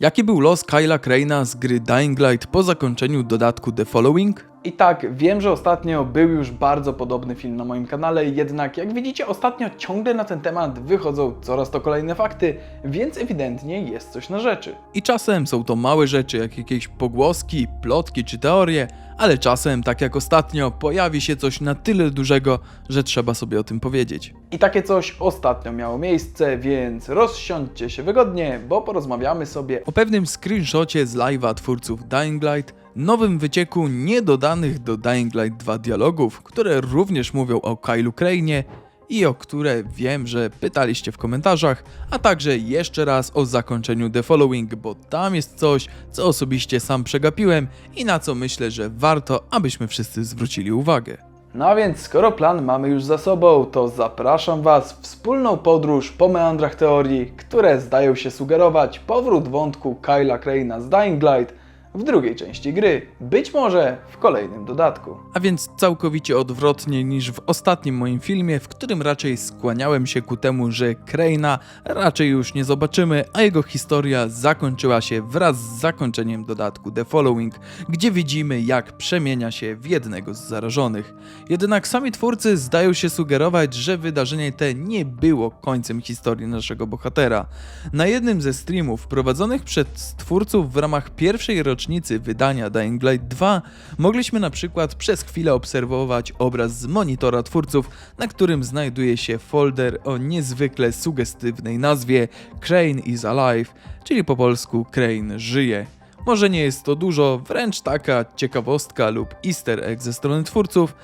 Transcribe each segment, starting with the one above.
Jaki był los Kyla Crane'a z gry Dying Light po zakończeniu dodatku The Following? I tak, wiem, że ostatnio był już bardzo podobny film na moim kanale, jednak jak widzicie, ostatnio ciągle na ten temat wychodzą coraz to kolejne fakty, więc ewidentnie jest coś na rzeczy. I czasem są to małe rzeczy, jak jakieś pogłoski, plotki czy teorie, ale czasem, tak jak ostatnio, pojawi się coś na tyle dużego, że trzeba sobie o tym powiedzieć. I takie coś ostatnio miało miejsce, więc rozsiądźcie się wygodnie, bo porozmawiamy sobie o pewnym screenshocie z live'a twórców Dying Light, nowym wycieku niedodanych do Dying Light 2 dialogów, które również mówią o Kylu Crane'ie i o które wiem, że pytaliście w komentarzach, a także jeszcze raz o zakończeniu The Following, bo tam jest coś, co osobiście sam przegapiłem i na co myślę, że warto, abyśmy wszyscy zwrócili uwagę. No więc, skoro plan mamy już za sobą, to zapraszam Was w wspólną podróż po meandrach teorii, które zdają się sugerować powrót wątku Kyla Crane'a z Dying Light w drugiej części gry, być może w kolejnym dodatku. A więc całkowicie odwrotnie niż w ostatnim moim filmie, w którym raczej skłaniałem się ku temu, że Kraina raczej już nie zobaczymy, a jego historia zakończyła się wraz z zakończeniem dodatku The Following, gdzie widzimy jak przemienia się w jednego z zarażonych. Jednak sami twórcy zdają się sugerować, że wydarzenie te nie było końcem historii naszego bohatera. Na jednym ze streamów prowadzonych przez twórców w ramach pierwszej rocznicy wydania Dying Light 2 mogliśmy na przykład przez chwilę obserwować obraz z monitora twórców, na którym znajduje się folder o niezwykle sugestywnej nazwie Crane is Alive, czyli po polsku Crane żyje. Może nie jest to dużo, wręcz taka ciekawostka lub easter egg ze strony twórców,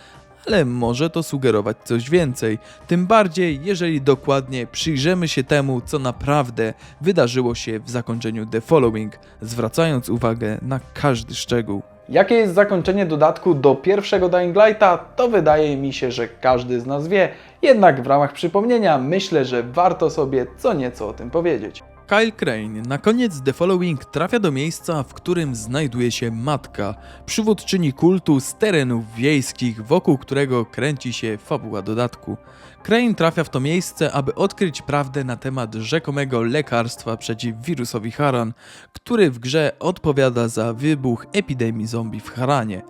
ale może to sugerować coś więcej. Tym bardziej, jeżeli dokładnie przyjrzymy się temu, co naprawdę wydarzyło się w zakończeniu The Following, zwracając uwagę na każdy szczegół. Jakie jest zakończenie dodatku do pierwszego Dying Lighta, to wydaje mi się, że każdy z nas wie, jednak w ramach przypomnienia myślę, że warto sobie co nieco o tym powiedzieć. Kyle Crane na koniec The Following trafia do miejsca, w którym znajduje się matka, przywódczyni kultu z terenów wiejskich, wokół którego kręci się fabuła dodatku. Crane trafia w to miejsce, aby odkryć prawdę na temat rzekomego lekarstwa przeciw wirusowi Haran, który w grze odpowiada za wybuch epidemii zombie w Haranie.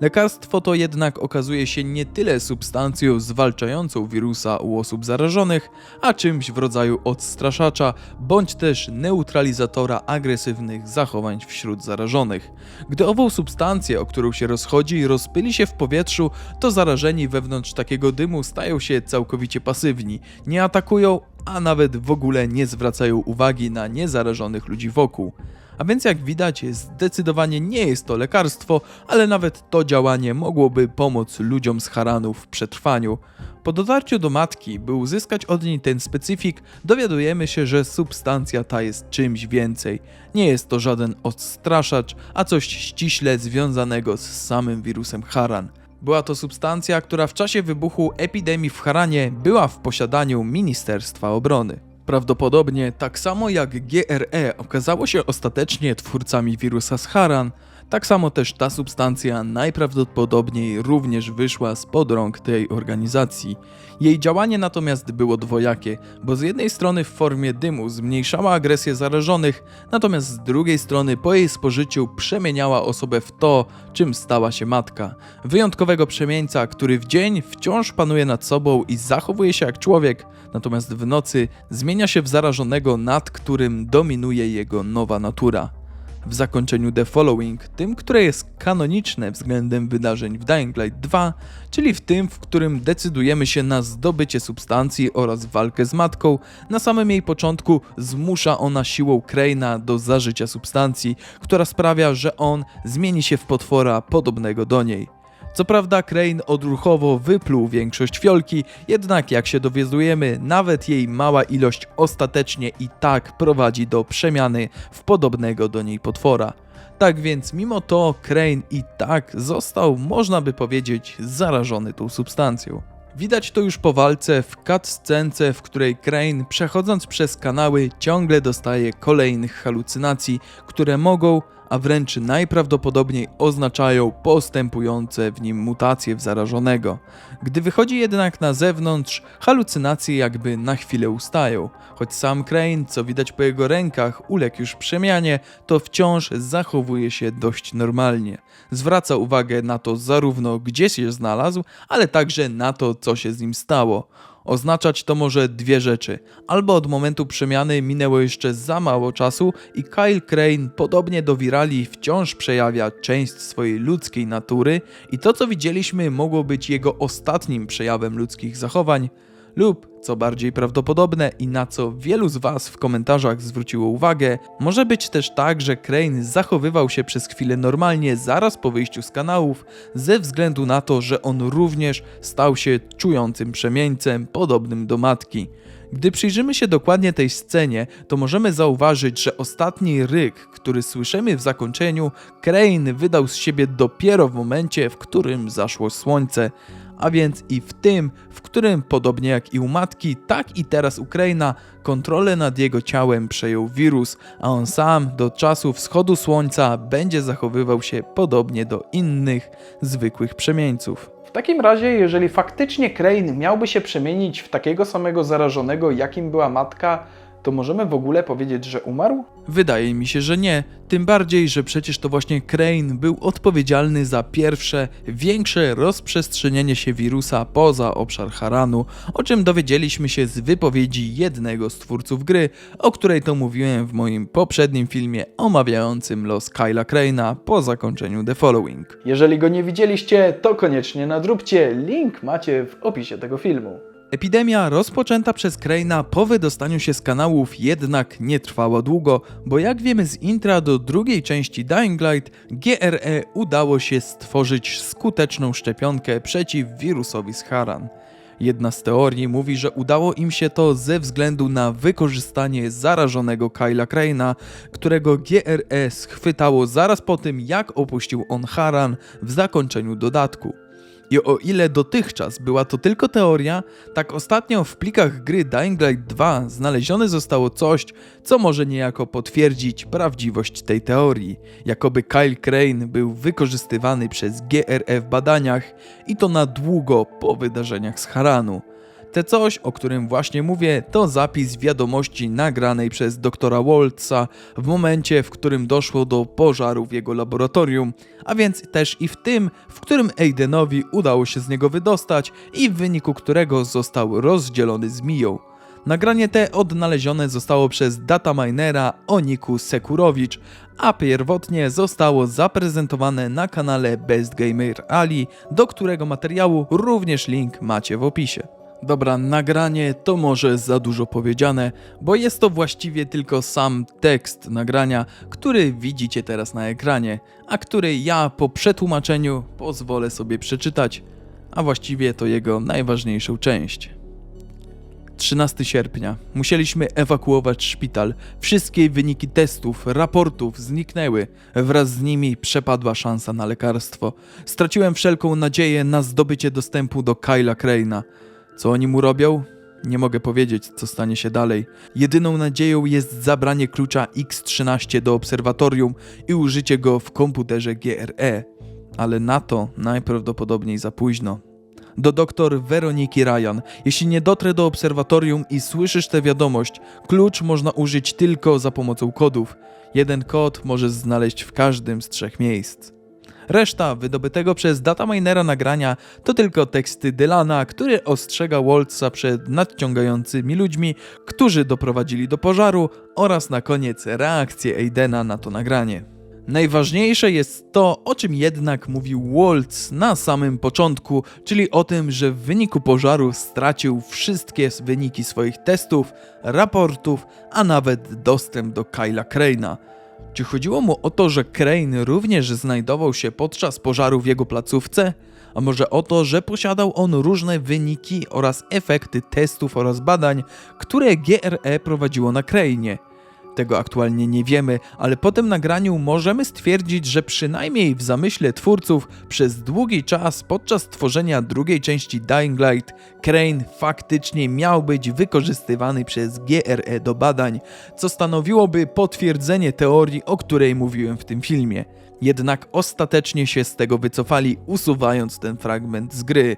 Lekarstwo to jednak okazuje się nie tyle substancją zwalczającą wirusa u osób zarażonych, a czymś w rodzaju odstraszacza bądź też neutralizatora agresywnych zachowań wśród zarażonych. Gdy ową substancję, o którą się rozchodzi, rozpyli się w powietrzu, to zarażeni wewnątrz takiego dymu stają się całkowicie pasywni, nie atakują, a nawet w ogóle nie zwracają uwagi na niezarażonych ludzi wokół. A więc jak widać, zdecydowanie nie jest to lekarstwo, ale nawet to działanie mogłoby pomóc ludziom z Haranu w przetrwaniu. Po dotarciu do matki, by uzyskać od niej ten specyfik, dowiadujemy się, że substancja ta jest czymś więcej. Nie jest to żaden odstraszacz, a coś ściśle związanego z samym wirusem Haran. Była to substancja, która w czasie wybuchu epidemii w Haranie była w posiadaniu Ministerstwa Obrony. Prawdopodobnie tak samo jak GRE okazało się ostatecznie twórcami wirusa z Haran, tak samo też ta substancja najprawdopodobniej również wyszła spod rąk tej organizacji. Jej działanie natomiast było dwojakie, bo z jednej strony w formie dymu zmniejszała agresję zarażonych, natomiast z drugiej strony po jej spożyciu przemieniała osobę w to, czym stała się matka. Wyjątkowego przemieńca, który w dzień wciąż panuje nad sobą i zachowuje się jak człowiek, natomiast w nocy zmienia się w zarażonego, nad którym dominuje jego nowa natura w zakończeniu The Following, tym, które jest kanoniczne względem wydarzeń w Dying Light 2, czyli w tym, w którym decydujemy się na zdobycie substancji oraz walkę z matką, na samym jej początku zmusza ona siłą Kraina do zażycia substancji, która sprawia, że on zmieni się w potwora podobnego do niej. Co prawda Crane odruchowo wypluł większość fiolki, jednak jak się dowiadujemy, nawet jej mała ilość ostatecznie i tak prowadzi do przemiany w podobnego do niej potwora. Tak więc mimo to Crane i tak został, można by powiedzieć, zarażony tą substancją. Widać to już po walce w cutscence, w której Crane przechodząc przez kanały ciągle dostaje kolejnych halucynacji, które mogą, a wręcz najprawdopodobniej oznaczają postępujące w nim mutacje w zarażonego. Gdy wychodzi jednak na zewnątrz, halucynacje jakby na chwilę ustają. Choć sam Crane, co widać po jego rękach, uległ już przemianie, to wciąż zachowuje się dość normalnie. Zwraca uwagę na to zarówno gdzie się znalazł, ale także na to, co się z nim stało. Oznaczać to może dwie rzeczy. Albo od momentu przemiany minęło jeszcze za mało czasu i Kyle Crane, podobnie do Virali, wciąż przejawia część swojej ludzkiej natury i to co widzieliśmy mogło być jego ostatnim przejawem ludzkich zachowań, lub, co bardziej prawdopodobne i na co wielu z Was w komentarzach zwróciło uwagę, może być też tak, że Crane zachowywał się przez chwilę normalnie zaraz po wyjściu z kanałów, ze względu na to, że on również stał się czującym przemieńcem podobnym do matki. Gdy przyjrzymy się dokładnie tej scenie, to możemy zauważyć, że ostatni ryk, który słyszymy w zakończeniu, Crane wydał z siebie dopiero w momencie, w którym zaszło słońce a więc i w tym, w którym podobnie jak i u matki, tak i teraz Ukraina, kontrolę nad jego ciałem przejął wirus, a on sam do czasu wschodu słońca będzie zachowywał się podobnie do innych, zwykłych przemieńców. W takim razie, jeżeli faktycznie Crane miałby się przemienić w takiego samego zarażonego, jakim była matka, to możemy w ogóle powiedzieć, że umarł? Wydaje mi się, że nie. Tym bardziej, że przecież to właśnie Crane był odpowiedzialny za pierwsze, większe rozprzestrzenienie się wirusa poza obszar Haranu, o czym dowiedzieliśmy się z wypowiedzi jednego z twórców gry, o której to mówiłem w moim poprzednim filmie omawiającym los Kyla Crane'a po zakończeniu The Following. Jeżeli go nie widzieliście, to koniecznie nadróbcie, link macie w opisie tego filmu. Epidemia rozpoczęta przez Crane'a po wydostaniu się z kanałów jednak nie trwała długo, bo jak wiemy z intra do drugiej części Dying Light, GRE udało się stworzyć skuteczną szczepionkę przeciw wirusowi z Haran. Jedna z teorii mówi, że udało im się to ze względu na wykorzystanie zarażonego Kyla Crane'a, którego GRE schwytało zaraz po tym, jak opuścił on Haran w zakończeniu dodatku. I o ile dotychczas była to tylko teoria, tak ostatnio w plikach gry Dying Light 2 znalezione zostało coś, co może niejako potwierdzić prawdziwość tej teorii. Jakoby Kyle Crane był wykorzystywany przez GRE w badaniach i to na długo po wydarzeniach z Haranu. Te coś, o którym właśnie mówię, to zapis wiadomości nagranej przez doktora Waltza w momencie, w którym doszło do pożaru w jego laboratorium, a więc też i w tym, w którym Aidenowi udało się z niego wydostać i w wyniku którego został rozdzielony z Miją. Nagranie te odnalezione zostało przez dataminera Oniku Sekurowicz, a pierwotnie zostało zaprezentowane na kanale Best Gamer Ali, do którego materiału również link macie w opisie. Dobra, nagranie to może za dużo powiedziane, bo jest to właściwie tylko sam tekst nagrania, który widzicie teraz na ekranie, a który ja po przetłumaczeniu pozwolę sobie przeczytać, a właściwie to jego najważniejszą część. 13 sierpnia. Musieliśmy ewakuować szpital. Wszystkie wyniki testów, raportów zniknęły. Wraz z nimi przepadła szansa na lekarstwo. Straciłem wszelką nadzieję na zdobycie dostępu do Kyla Crane'a. Co oni mu robią? Nie mogę powiedzieć, co stanie się dalej. Jedyną nadzieją jest zabranie klucza X13 do obserwatorium i użycie go w komputerze GRE, ale na to najprawdopodobniej za późno. Do doktor Weroniki Ryan. Jeśli nie dotrę do obserwatorium i słyszysz tę wiadomość, klucz można użyć tylko za pomocą kodów. Jeden kod możesz znaleźć w każdym z trzech miejsc. Reszta wydobytego przez dataminera nagrania to tylko teksty Dylana, który ostrzega Waltza przed nadciągającymi ludźmi, którzy doprowadzili do pożaru oraz na koniec reakcję Aidena na to nagranie. Najważniejsze jest to, o czym jednak mówił Waltz na samym początku, czyli o tym, że w wyniku pożaru stracił wszystkie wyniki swoich testów, raportów, a nawet dostęp do Kyla Crane'a. Czy chodziło mu o to, że Crane również znajdował się podczas pożaru w jego placówce? A może o to, że posiadał on różne wyniki oraz efekty testów oraz badań, które GRE prowadziło na Crane'ie? Tego aktualnie nie wiemy, ale po tym nagraniu możemy stwierdzić, że przynajmniej w zamyśle twórców przez długi czas podczas tworzenia drugiej części Dying Light Crane faktycznie miał być wykorzystywany przez GRE do badań, co stanowiłoby potwierdzenie teorii, o której mówiłem w tym filmie. Jednak ostatecznie się z tego wycofali, usuwając ten fragment z gry.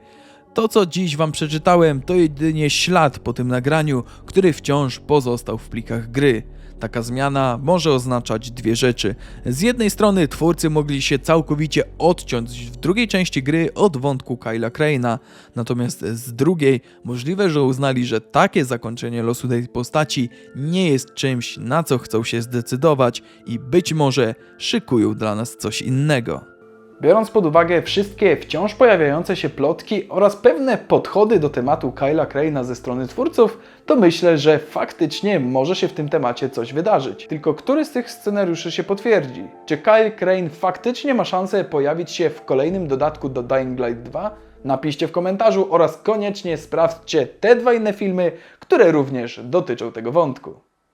To, co dziś wam przeczytałem, to jedynie ślad po tym nagraniu, który wciąż pozostał w plikach gry. Taka zmiana może oznaczać dwie rzeczy. Z jednej strony twórcy mogli się całkowicie odciąć w drugiej części gry od wątku Kyla Crane'a, natomiast z drugiej możliwe, że uznali, że takie zakończenie losu tej postaci nie jest czymś, na co chcą się zdecydować i być może szykują dla nas coś innego. Biorąc pod uwagę wszystkie wciąż pojawiające się plotki oraz pewne podchody do tematu Kyla Crane'a ze strony twórców, to myślę, że faktycznie może się w tym temacie coś wydarzyć. Tylko który z tych scenariuszy się potwierdzi? Czy Kyle Crane faktycznie ma szansę pojawić się w kolejnym dodatku do Dying Light 2? Napiszcie w komentarzu oraz koniecznie sprawdźcie te dwa inne filmy, które również dotyczą tego wątku.